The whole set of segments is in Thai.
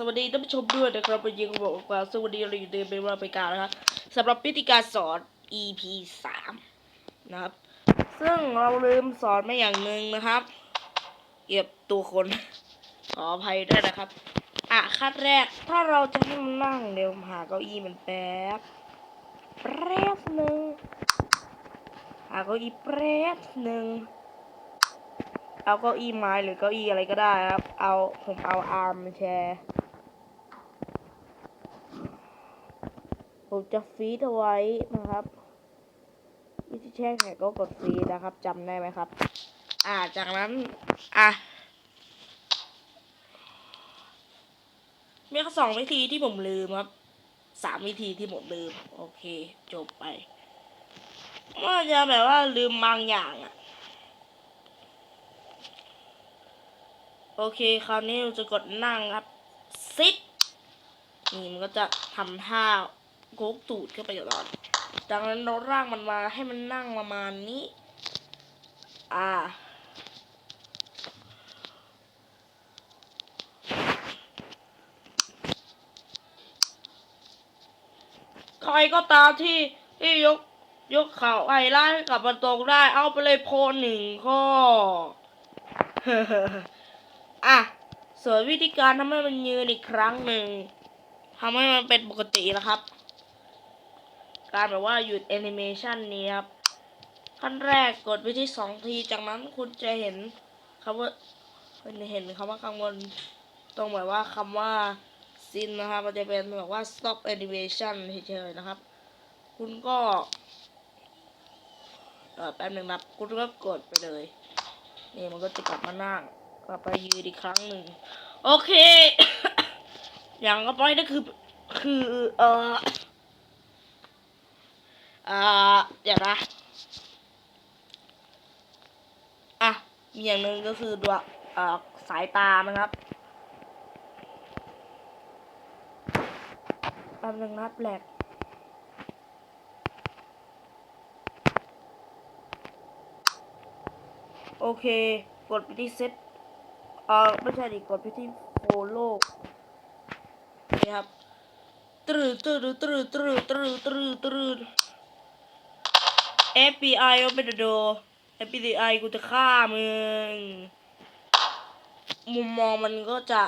สวัสดีท่านผู้ชมด้วยนะครับวันนี้ก็บอกว่าสวัสดีเราอยู่ในเป็นเวลาไปการนะครับสำหรับพิธีการสอน EP สามนะครับ ซึ่งเราลืมสอนไม่อย่างหนึ่งนะครับเก็บตัวคนขออภัยด้วยนะครับ อะขั้นแรกถ้าเราจะให้มันนั่งเดี๋ยวหาเก้าอี้มันแป๊บแป๊บหนึ่งหาเก้าอี้แป๊บหนึ่งเอาเก้าอี้ไม้หรือเก้าอี้อะไรก็ได้ครับ เอาผมเอาอาร์มแชร์ ผมจะฟีดเอาไว้นะครับวิธีแช่แข็งก็กดฟีดนะครับจำได้ไหมครับ อ่าจากนั้น อะมีสองวิธีที่ผมลืมครับสามวิธีที่ผมลืม โอเค จบไปว่าจะแบบว่าลืมบางอย่างอะโอเค คราวนี้เราจะกดนั่งครับ ซิดนี่มันก็จะทำท่า โกกตูดขึ้นไปก่อนจากนั้นเราร่างมันมาให้มันนั่งประมาณนี้ อ่า ใครก็ตามที่ที่ยกยกเข่าไอ้ล่างกลับมาตรงได้ เอาไปเลยโพหนึ่งข้อ อะส่วนวิธีการทำให้มันยืนอีกครั้งหนึ่งทำให้มันเป็นปกตินะครับ การแบบว่าหยุดแอนิเมชันนี้ครับขั้นแรกกดไปที่สองทีจากนั้นคุณจะเห็นคำว่าเห็นคำว่าข้างบนตรงแบบว่าคำว่าซินนะครับ มันจะเป็นแบบว่า stop animation เฉยๆนะครับ คุณก็แป๊บหนึ่งนะครับคุณก็กดไปเลย นี่มันก็จะกลับมานั่งกลับไปยืนอีกครั้งหนึ่ง โอเค อย่างก็ไปนั่นคือ คือ เออ อ่าเดี๋ยวนะ อะ มีอย่างหนึ่งก็คือดวงเอ่อสายตานะครับแป๊บหนึงนับแหลกโอเค กดไปที่เซตเอ่อไม่ใช่ดิกดไปที่โฟโล่นี่ครับตรึตรึตรึตรึตรึตรึตรึ FBI open the door FBI กูจะฆ่ามึง มุมมองมันก็จะ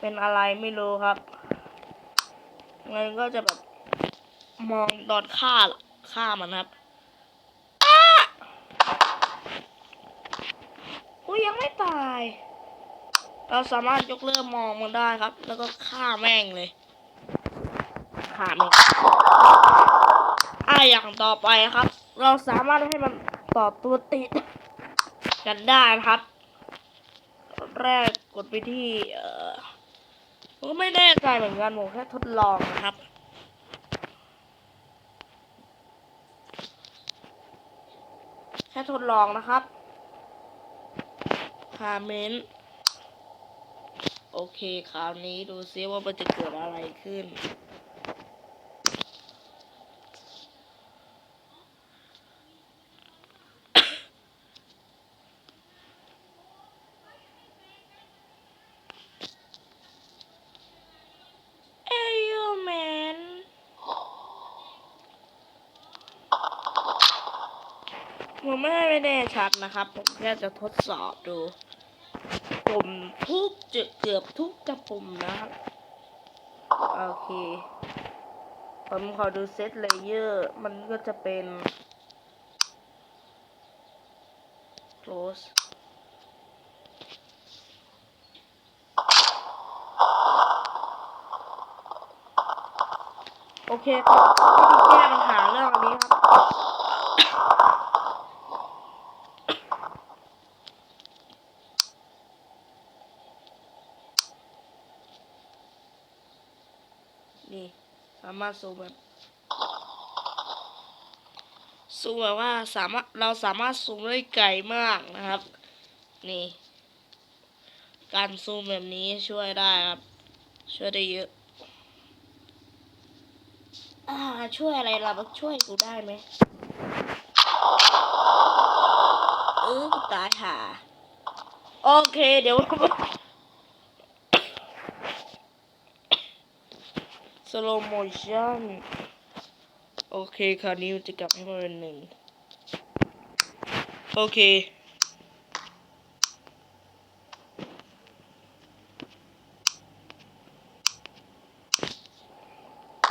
เป็นอะไรไม่รู้ครับมันก็จะแบบ มองตอนฆ่าฆ่ามันครับอุ้ยยังไม่ตาย เราสามารถยกเลิกมองมันได้ครับ แล้วก็ฆ่าแม่งเลย ฆ่าแม่ง อย่างต่อไปครับ เราสามารถให้มันต่อตัวติด กันได้ครับ แรกกดไปที่เออผมก็ไม่แน่ใจเหมือนกันผมแค่ทดลองนะครับแค่ทดลองนะครับคาเมนต์โอเค คราวนี้ดูซิว่ามันจะเกิดอะไรขึ้น เอ้ยแมน ผมไม่ไม่แน่ชัดนะครับ ผมแค่จะทดสอบดูปุ่มทุกจุดเกือบทุกกระปุ่มนะครับ โอเค ผมขอดูเซตเลเยอร์ มันก็จะเป็น close โอเคครับวิธีแก้ปัญหาเรื่องอันนี้ครับ นี่สามารถซูมแบบซูมแบบว่าสามารถเราสามารถซูมได้ไกลมากนะครับ นี่ การซูมแบบนี้ช่วยได้ครับ ช่วยได้เยอะอ่าช่วยอะไรเราช่วยกูได้ไหมเออกูตายห่าโอเค เดี๋ยว สโลโมชั่นโอเคคราวนี้จะกลับให้มาเป็นหนึ่งโอเค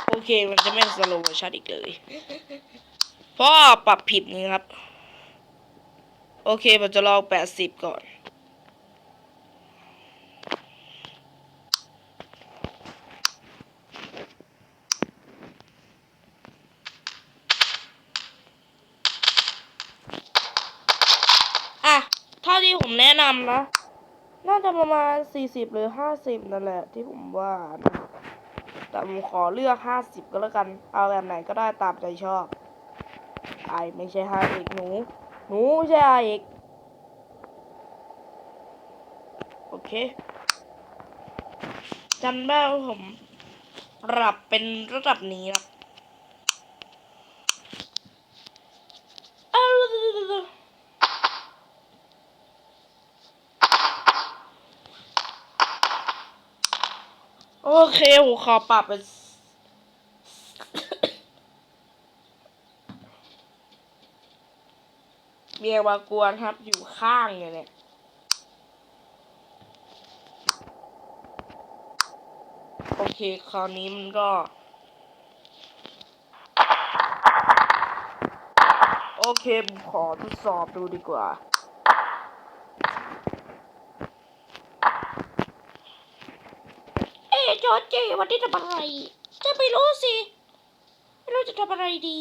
โอเคมันจะไม่สโลโมชั่นอีกเลยเพราะว่าปรับผิดนี่ครับ โอเคผมจะลองแปดสิบก่อน อะ เท่าที่ ผมแนะนำนะ น่าจะประมาณสี่สิบหรือห้าสิบนั่นแหละที่ผมว่านะแต่ผมขอเลือกห้าสิบก็แล้วกัน เอาแบบไหนก็ได้ตามใจชอบ ไอไม่ใช่ห้าเอกหนู หนูไม่ใช่ไอเอกโอเคจำได้ว่าผมปรับเป็นระดับนี้นะอ้าว โอเคผมขอปรับเป็นเมียวากวนครับ อยู่ข้างเนี่ยเนี่ยโอเค คราวนี้มันก็ โอเค ผมขอทดสอบดูดีกว่า เอ๊ะ จอร์จเจวันนี้ทำอะไรจะไม่รู้สิ ไม่รู้จะทำอะไรดี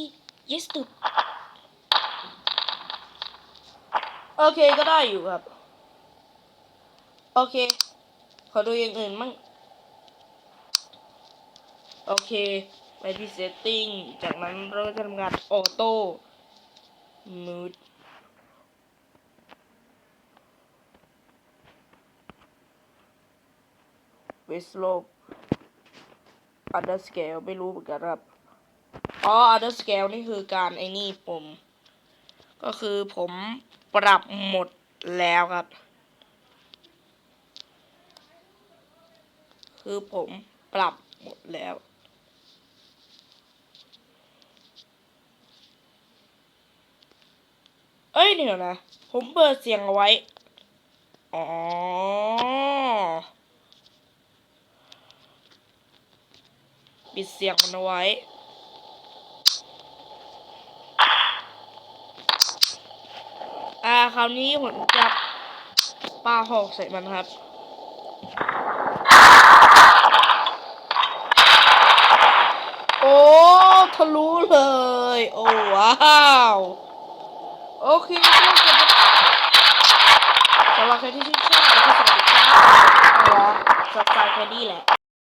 yes ตุดโอเคก็ได้อยู่ครับ โอเค ขอดูอย่างอื่นมั่งโอเค ไปที่ setting จากนั้นเราก็จะทำงานออโต้ mood เวสโลป other scale ไม่รู้เหมือนกันครับ อ๋อ other scale นี่คือการไอ้นี่ผม ก็คือผมปรับหมดแล้วครับ คือผมปรับหมดแล้ว เอ้ยเดี๋ยวนะ ผมเปิดเสียงเอาไว้ อ๋อ ปิดเสียงมันเอาไว้ อ่าคราวนี้ผมจะปาหอกใส่มันครับโอ้ทะลุเลย โอ้ว้าว โอเคสำหรับใครที่ชื่นชอบก็สวัสดีครับอาละสับสายแค่นี้แหละ